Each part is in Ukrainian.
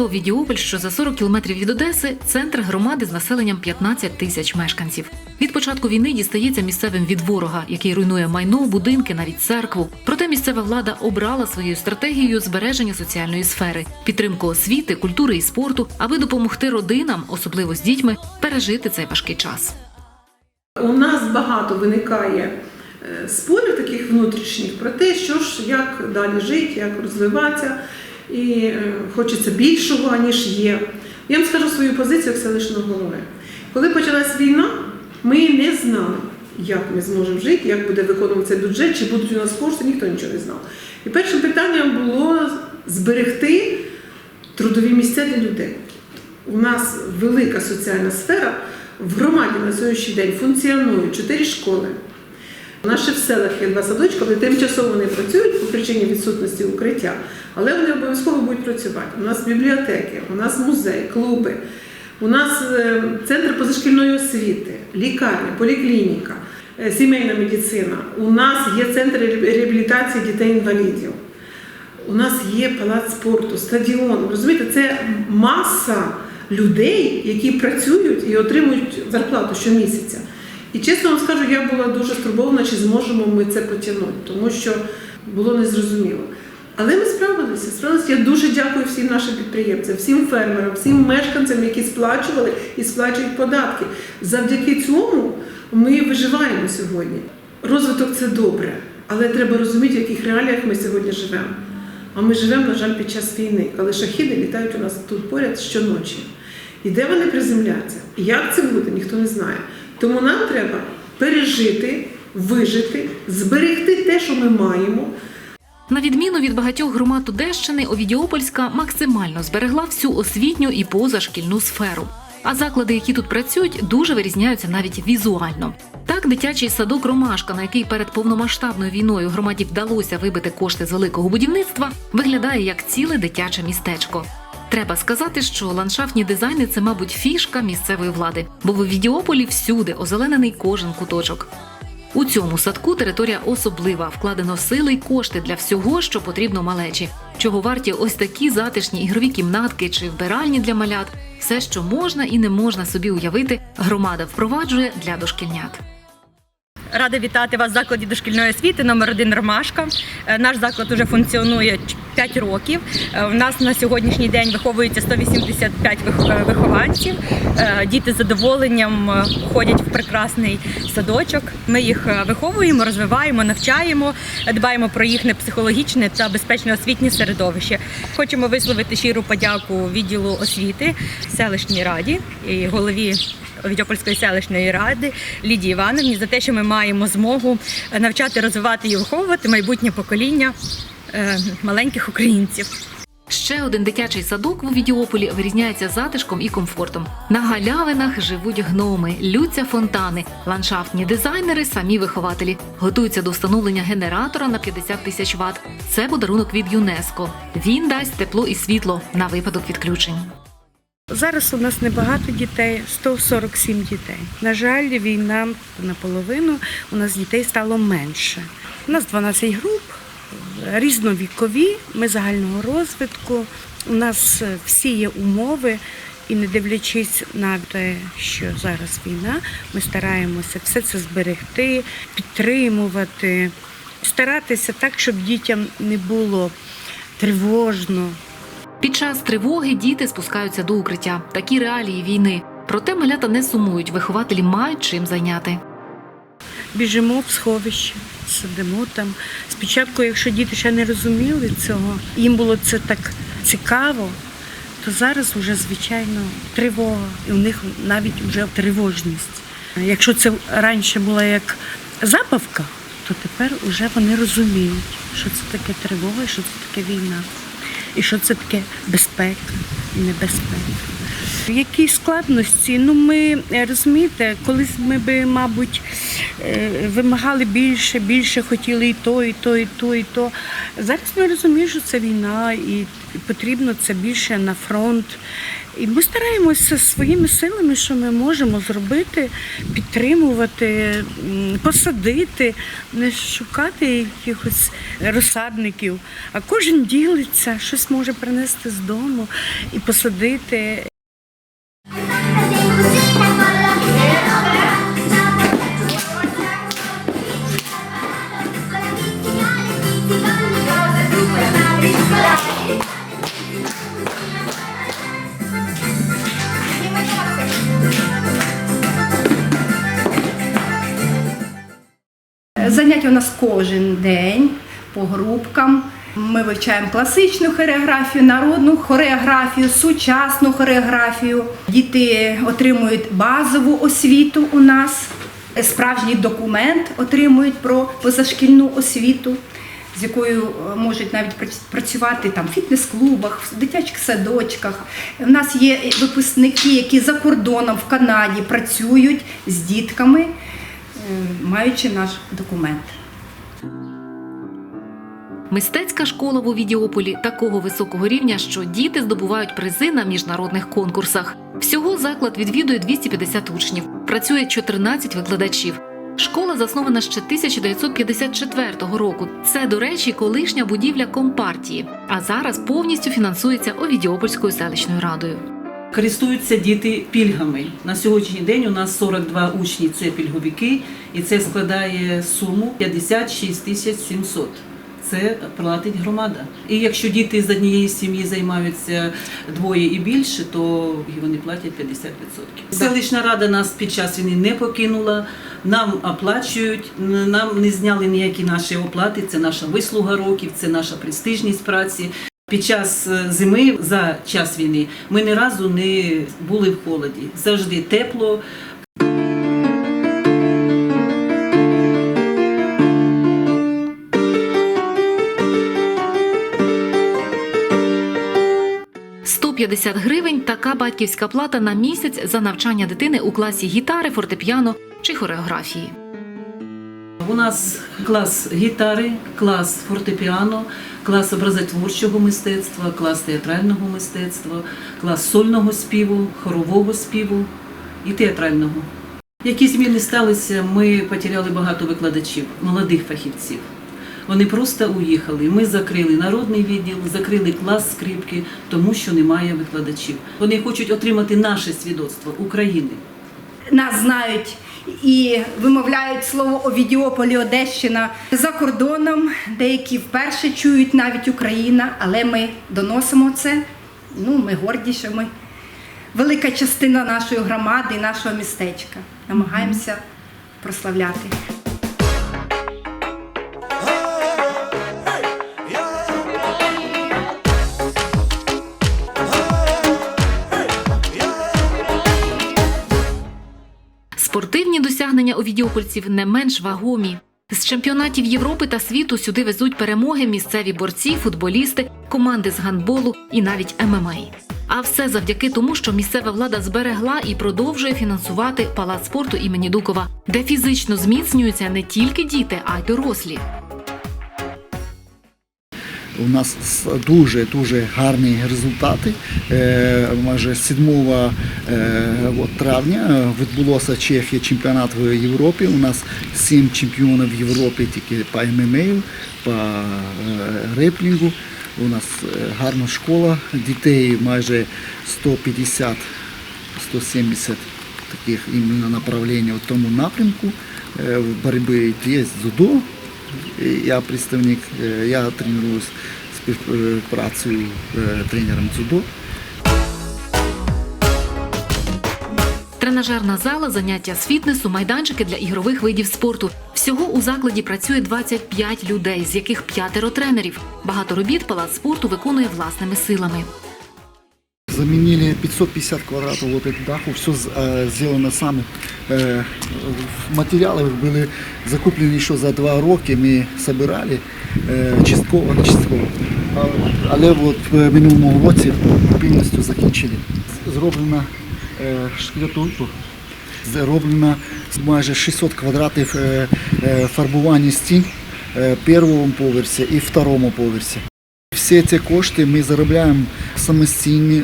Містечко Відіополь, що за 40 кілометрів від Одеси, центр громади з населенням 15 тисяч мешканців. Від початку війни дістається місцевим від ворога, який руйнує майно, будинки, навіть церкву. Проте місцева влада обрала своєю стратегією збереження соціальної сфери, підтримку освіти, культури і спорту, аби допомогти родинам, особливо з дітьми, пережити цей важкий час. У нас багато виникає е, спорів таких внутрішніх про те, що ж як далі жити, як розвиватися, і е, хочеться більшого, ніж є. Я вам скажу свою позицію як селищного голови. Коли почалась війна, ми не знали, як ми зможемо жити, як буде виконуватися бюджет, чи будуть у нас кошти, ніхто нічого не знав. І першим питанням було зберегти трудові місця для людей. У нас велика соціальна сфера. В громаді на сьогоднішній день функціонують чотири школи. У в селах є два садочки, але тимчасово не працюють по причині відсутності укриття, але вони обов'язково будуть працювати. У нас бібліотеки, у нас музей, клуби, у нас е, центр позашкільної освіти, лікарня, поліклініка, е, сімейна медицина. У нас є центр реабілітації дітей-інвалідів. У нас є палац спорту, стадіон. Розумієте, це маса людей, які працюють і отримують зарплату щомісяця. І чесно вам скажу, я була дуже стурбована, чи зможемо ми це потягнути, тому що було незрозуміло. Але ми справилися. справилися. Я дуже дякую всім нашим підприємцям, всім фермерам, всім мешканцям, які сплачували і сплачують податки. Завдяки цьому ми виживаємо сьогодні. Розвиток це добре, але треба розуміти, в яких реаліях ми сьогодні живемо. А ми живемо, на жаль, під час війни, коли шахіди літають у нас тут поряд щоночі. І де вони приземляться? І як це буде, ніхто не знає. Тому нам треба пережити, вижити, зберегти те, що ми маємо. На відміну від багатьох громад Одещини, Овідіопольська максимально зберегла всю освітню і позашкільну сферу. А заклади, які тут працюють, дуже вирізняються навіть візуально. Так, дитячий садок Ромашка, на який перед повномасштабною війною громаді вдалося вибити кошти з великого будівництва, виглядає як ціле дитяче містечко. Треба сказати, що ландшафтні дизайни це, мабуть, фішка місцевої влади, бо в Відіополі всюди озеленений кожен куточок. У цьому садку територія особлива, вкладено сили й кошти для всього, що потрібно малечі. Чого варті ось такі затишні ігрові кімнатки чи вбиральні для малят. Все, що можна і не можна собі уявити, громада впроваджує для дошкільнят. Рада вітати вас в закладі дошкільної освіти номер 1 Ромашка. Е, Наш заклад уже функціонує 5 років. Е, У нас на сьогоднішній день виховується 185 вих- вихованців. Е, Діти з задоволенням е, ходять в прекрасний садочок. Ми їх е, виховуємо, розвиваємо, навчаємо, е, дбаємо про їхнє психологічне та безпечне освітнє середовище. Хочемо висловити щиру подяку відділу освіти селищній раді і голові Відьопольської селищної ради Лідії Івановні за те, що ми маємо змогу навчати, розвивати і виховувати майбутнє покоління е, маленьких українців. Ще один дитячий садок у Відіополі вирізняється затишком і комфортом. На галявинах живуть гноми, лються фонтани, ландшафтні дизайнери, самі вихователі. Готуються до встановлення генератора на 50 тисяч Вт. Це подарунок від ЮНЕСКО. Він дасть тепло і світло на випадок відключень. Зараз у нас небагато дітей, 147 дітей. На жаль, війна наполовину у нас дітей стало менше. У нас 12 груп, різновікові, ми загального розвитку. У нас е, всі є умови, і не дивлячись на те, що зараз війна, ми стараємося все це зберегти, підтримувати, старатися так, щоб дітям не було тривожно, Під час тривоги діти спускаються до укриття. Такі реалії війни. Проте малята не сумують. Вихователі мають чим зайняти. біжимо в сховище, сидимо там. Спочатку, якщо діти ще не розуміли цього, їм було це так цікаво, то зараз вже, звичайно, тривога, і у них навіть вже тривожність. Якщо це раніше була як забавка, то тепер вже вони розуміють, що це таке тривога, і що це таке війна, і що це таке безпека і небезпека. Які складності? Ну, ми е, розумієте, колись ми би, мабуть, вимагали більше, більше хотіли і то, і то, і то, і то. Зараз ми розуміємо, що це війна, і потрібно це більше на фронт. І ми стараємося своїми силами, що ми можемо зробити, підтримувати, посадити, не шукати якихось розсадників, а кожен ділиться, щось може принести з дому і посадити. Групкам. Ми вивчаємо класичну хореографію, народну хореографію, сучасну хореографію. Діти отримують базову освіту у нас, справжній документ отримують про позашкільну освіту, з якою е, можуть навіть прац- працювати там в фітнес-клубах, в дитячих садочках. У нас є випускники, які за кордоном в Канаді працюють з дітками, е, маючи наш документ. Мистецька школа в Овідіополі такого високого рівня, що діти здобувають призи на міжнародних конкурсах. Всього заклад відвідує 250 учнів, працює 14 викладачів. Школа заснована ще 1954 року. Це, до речі, колишня будівля компартії, а зараз повністю фінансується Овідіопольською селищною радою. Користуються діти пільгами. На сьогоднішній день у нас 42 учні це пільговики, і це складає суму 56 тисяч 700. Це платить громада. І якщо діти з однієї сім'ї займаються двоє і більше, то вони платять 50%. Селищна рада нас під час війни не покинула, нам оплачують, нам не зняли ніякі наші оплати. Це наша вислуга років, це наша престижність праці. Під час е, зими за час війни ми ні разу не були в холоді. Завжди тепло. – 150 гривень така батьківська плата на місяць за навчання дитини у класі гітари, фортепіано чи хореографії. У нас клас гітари, клас фортепіано, клас образотворчого мистецтва, клас театрального мистецтва, клас сольного співу, хорового співу і театрального. Які зміни сталися, ми потеряли багато викладачів, молодих фахівців. Вони просто уїхали. Ми закрили народний відділ, закрили клас скрипки, тому що немає викладачів. Вони хочуть отримати наше свідоцтво України. Нас знають і вимовляють слово Овідіополі, Одещина за кордоном. Деякі вперше чують навіть Україна, але ми доносимо це. Ну, ми горді, що ми велика частина нашої громади і нашого містечка. Намагаємося прославляти. Спортивні у овідіопольців не менш вагомі. З чемпіонатів Європи та світу сюди везуть перемоги місцеві борці, футболісти, команди з гандболу і навіть ММА. А все завдяки тому, що місцева влада зберегла і продовжує фінансувати палац спорту імені Дукова, де фізично зміцнюються не тільки діти, а й дорослі. У нас дуже дуже гарні результати. Е, Майже 7 е, травня відбулося Чехія чемпіонат в Європі. У нас 7 чемпіонів в Європі тільки по ММА, по е, реплінгу. У нас е, гарна школа, дітей майже 150 170 таких іменно направлень в тому напрямку. Е, В боротьбі є дзюдо, я представник, е, я тренуюсь співпрацею е, тренером дзюдо. Тренажерна зала, заняття з фітнесу, майданчики для ігрових видів спорту. Всього у закладі працює 25 людей, з яких п'ятеро тренерів. Багато робіт палац спорту виконує власними силами Заменили 550 квадратов вот этого даху, все сделано сами. Э, Материалы были закуплены еще за два роки, ми собирали е, частково, не частково. А- Але от в минулому році повністю закінчили. Зроблено е, шкатулку Зроблено майже 600 квадратів е, е, фарбування стін е, першому поверсі і второму поверсі. Всі ці кошти ми заробляємо самостійно.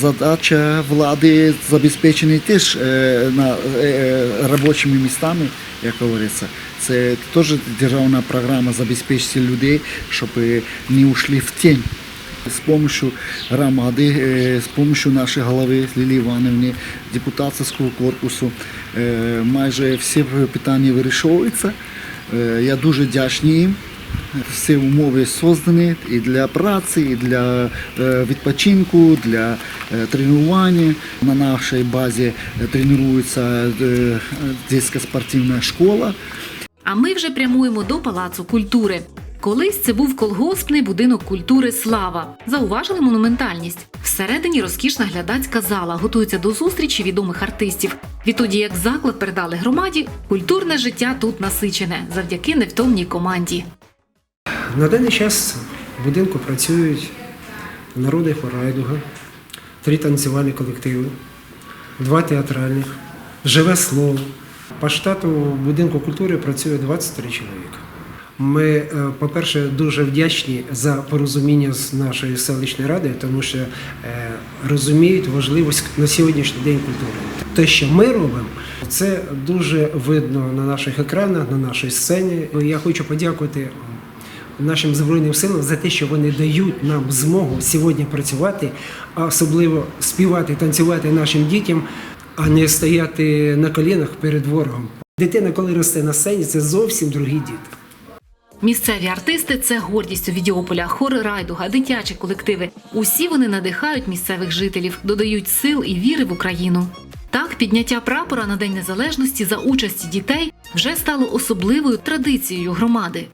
Задача влади забезпечена теж е, на, е, робочими містами, як говориться. Це теж державна програма забезпечити людей, щоб е, не ушли в тінь. З допомогою громади, е, з допомогою нашої голови Лілії Івановни, депутатського корпусу, е, майже всі питання вирішуються. Е, Я дуже вдячний їм. Всі умови создані і для праці, і для е, відпочинку, для е, тренування. На нашій базі е, тренується дитяча спортивна школа. А ми вже прямуємо до Палацу культури. Колись це був колгоспний будинок культури Слава. Зауважили монументальність. Всередині розкішна глядацька зала готується до зустрічі відомих артистів. Відтоді, як заклад передали громаді, культурне життя тут насичене завдяки невтомній команді. На даний час в будинку працюють народи Хорайдуга, три танцювальні колективи, два театральних, живе слово. По штату будинку культури працює 23 чоловіка. Ми, е, по-перше, дуже вдячні за порозуміння з нашою селищною радою, тому що е, розуміють важливість на сьогоднішній день культури. Те, що ми робимо, це дуже видно на наших екранах, на нашій сцені. Я хочу подякувати нашим Збройним силам за те, що вони дають нам змогу сьогодні працювати, а особливо співати, танцювати нашим дітям, а не стояти на колінах перед ворогом. Дитина, коли росте на сцені, це зовсім другі діти. Місцеві артисти це гордість Овідіополя, хор райдуга, дитячі колективи. Усі вони надихають місцевих жителів, додають сил і віри в Україну. Так, підняття прапора на День Незалежності за участі дітей вже стало особливою традицією громади.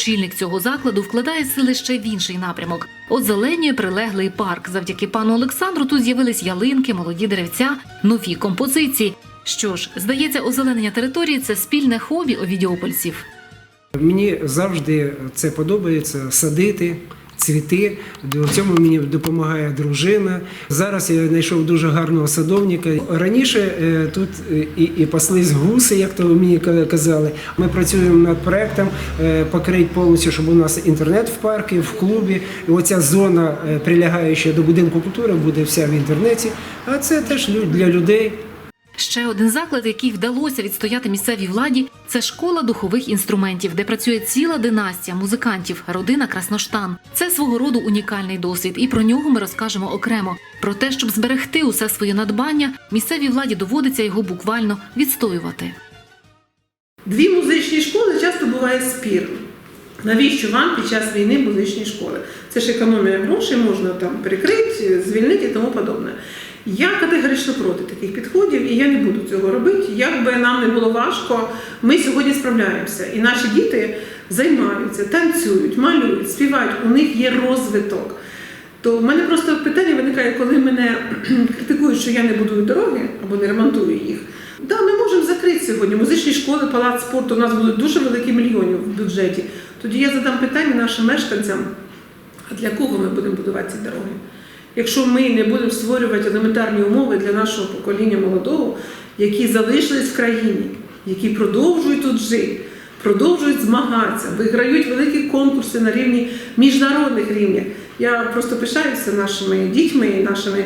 Очільник цього закладу вкладає сили ще в інший напрямок. Озеленює прилеглий парк. Завдяки пану Олександру тут з'явились ялинки, молоді деревця, нові композиції. Що ж, здається, озеленення території це спільне хобі овідіопольців. Мені завжди це подобається садити. Цвіти, в цьому мені допомагає дружина. Зараз я знайшов дуже гарного садовника. Раніше е, тут е, і, і паслись гуси, як то мені казали. Ми працюємо над проектом е, покрити повністю, щоб у нас інтернет в парку, в клубі. І оця зона, прилягаюча до будинку культури, буде вся в інтернеті. А це теж для людей. Ще один заклад, який вдалося відстояти місцевій владі, це школа духових інструментів, де працює ціла династія музикантів, родина Красноштан. Це свого роду унікальний досвід, і про нього ми розкажемо окремо. Про те, щоб зберегти усе своє надбання, місцевій владі доводиться його буквально відстоювати. Дві музичні школи часто буває спір. Навіщо вам під час війни музичні школи? Це ж економія грошей, можна там прикрити, звільнити і тому подобне. Я категорично проти таких підходів, і я не буду цього робити. Як би нам не було важко, ми сьогодні справляємося. І наші діти займаються, танцюють, малюють, співають. У них є розвиток. То в мене просто питання виникає, коли мене критикують, що я не будую дороги або не ремонтую їх. Да, ми можемо закрити сьогодні музичні школи, палац спорту. У нас будуть дуже великі мільйони в бюджеті. Тоді я задам питання нашим мешканцям: а для кого ми будемо будувати ці дороги? Якщо ми не будемо створювати елементарні умови для нашого покоління молодого, які залишились в країні, які продовжують тут жити, продовжують змагатися, виграють великі конкурси на рівні міжнародних рівнях. Я просто пишаюся нашими дітьми, нашими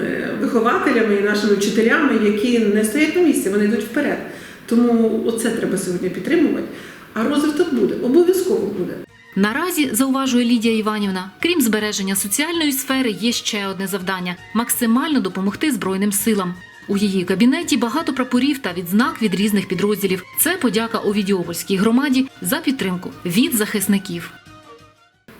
е, вихователями, і нашими вчителями, які не стоять на місці, вони йдуть вперед. Тому оце треба сьогодні підтримувати. А розвиток буде, обов'язково буде. Наразі зауважує Лідія Іванівна, крім збереження соціальної сфери, є ще одне завдання максимально допомогти Збройним силам. У її кабінеті багато прапорів та відзнак від різних підрозділів. Це подяка Овідіопольській громаді за підтримку від захисників.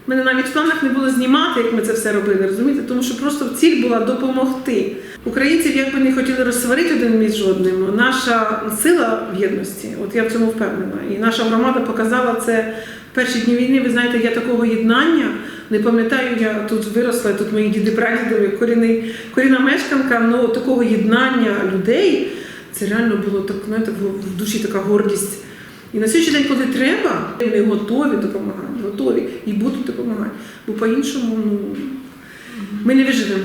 У мене навіть в планах не було знімати, як ми це все робили, розумієте? Тому що просто ціль була допомогти. Українців як би не хотіли розсварити один між одним. Наша сила в єдності, от я в цьому впевнена. І наша громада показала це перші дні війни. Ви знаєте, я такого єднання не пам'ятаю, я тут виросла, тут мої діди прадіди, корінна мешканка, ну такого єднання людей. Це реально було так, знаєте, в душі така гордість. І на сьогоднішній день, коли треба, вони готові допомагати, готові і будуть допомагати. Бо по-іншому ну, ми не виживемо.